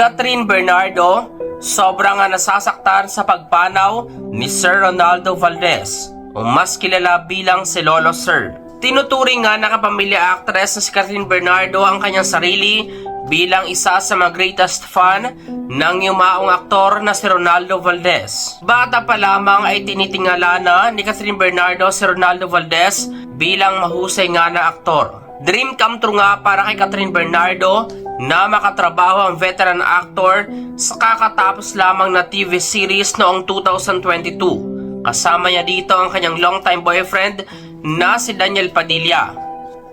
Catherine Bernardo, sobrang nasasaktan sa pagpanaw ni Sir Ronaldo Valdez o mas kilala bilang si Lolo Sir. Tinuturing nga na kapamilya actress na si Catherine Bernardo ang kanyang sarili bilang isa sa mga greatest fan ng yumaong aktor na si Ronaldo Valdez. Bata pa lamang ay tinitingala na ni Catherine Bernardo si Ronaldo Valdez bilang mahusay nga na aktor. Dream come true nga para kay Catherine Bernardo na makatrabaho ang veteran actor sa kakatapos lamang na TV series noong 2022. Kasama niya dito ang kanyang longtime boyfriend na si Daniel Padilla.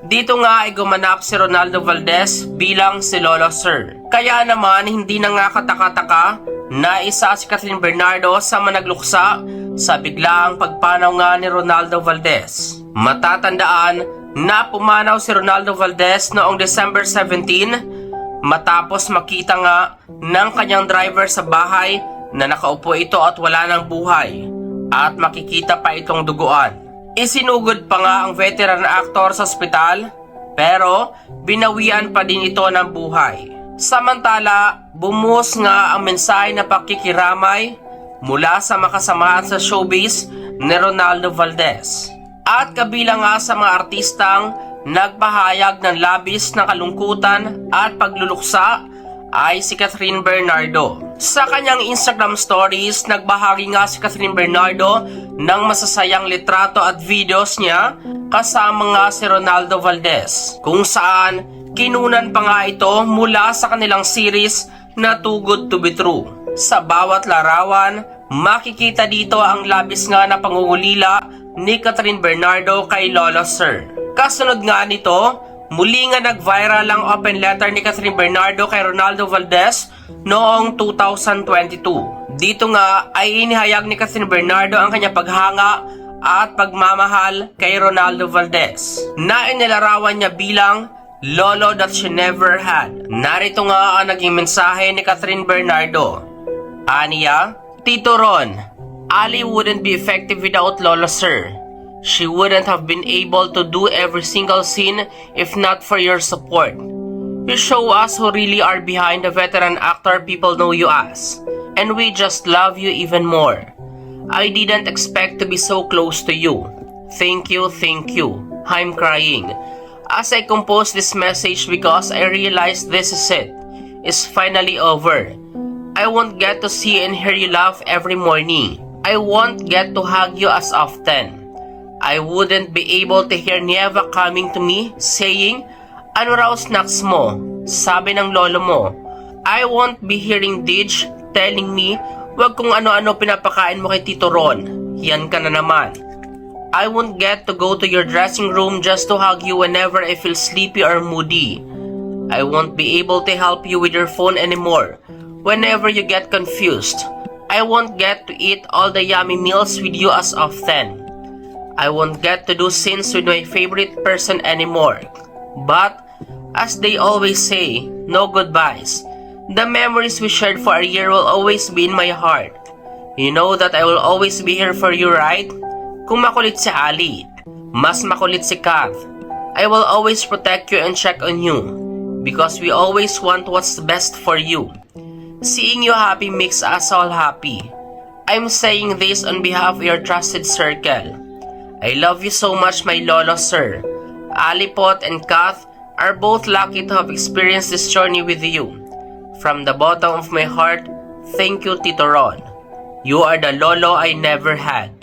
Dito nga ay gumanap si Ronaldo Valdez bilang si Lolo Sir. Kaya naman hindi na nga katakataka na isa si Catherine Bernardo sa managluksa sa biglaang pagpanaw nga ni Ronaldo Valdez. Matatandaan na pumanaw si Ronaldo Valdez noong December 17 matapos makita nga ng kanyang driver sa bahay na nakaupo ito at wala ng buhay at makikita pa itong duguan. Isinugod pa nga ang veteran na aktor sa ospital pero binawian pa din ito ng buhay. Samantala, bumuhos nga ang mensahe na pakikiramay mula sa makasamahan sa showbiz ni Ronaldo Valdez. At kabilang nga sa mga artistang nagpahayag ng labis na kalungkutan at pagluluksa ay si Catherine Bernardo. Sa kanyang Instagram stories, nagbahagi nga si Catherine Bernardo ng masasayang litrato at videos niya kasama nga si Ronaldo Valdez kung saan kinunan pa nga ito mula sa kanilang series na Too Good To Be True. Sa bawat larawan, makikita dito ang labis nga na pangungulila ni Catherine Bernardo kay Lolo Sir. Kasunod nga nito, muli nga nag-viral ang open letter ni Catherine Bernardo kay Ronaldo Valdez noong 2022. Dito nga ay inihayag ni Catherine Bernardo ang kanya paghanga at pagmamahal kay Ronaldo Valdez na inilarawan niya bilang Lolo that she never had. Narito nga ang naging mensahe ni Catherine Bernardo. Aniya, Tito Ron, Ali wouldn't be effective without Lolo Sir. She wouldn't have been able to do every single scene if not for your support. You show us who really are behind the veteran actor people know you as. And we just love you even more. I didn't expect to be so close to you. Thank you, thank you. I'm crying. As I compose this message because I realized this is it. It's finally over. I won't get to see and hear you laugh every morning. I won't get to hug you as often. I wouldn't be able to hear Nieva coming to me saying, Ano raw snacks mo? Sabi ng lolo mo. I won't be hearing Didge telling me, Wag kung ano-ano pinapakain mo kay Tito Ron. Yan ka na naman. I won't get to go to your dressing room just to hug you whenever I feel sleepy or moody. I won't be able to help you with your phone anymore whenever you get confused. I won't get to eat all the yummy meals with you as often. I won't get to do scenes with my favorite person anymore. But, as they always say, no goodbyes. The memories we shared for a year will always be in my heart. You know that I will always be here for you, right? Kung makulit si Ali, mas makulit si Kath. I will always protect you and check on you. Because we always want what's best for you. Seeing you happy makes us all happy. I'm saying this on behalf of your trusted circle. I love you so much, my Lolo Sir. Alipot and Kath are both lucky to have experienced this journey with you. From the bottom of my heart, thank you, Tito Ron. You are the Lolo I never had.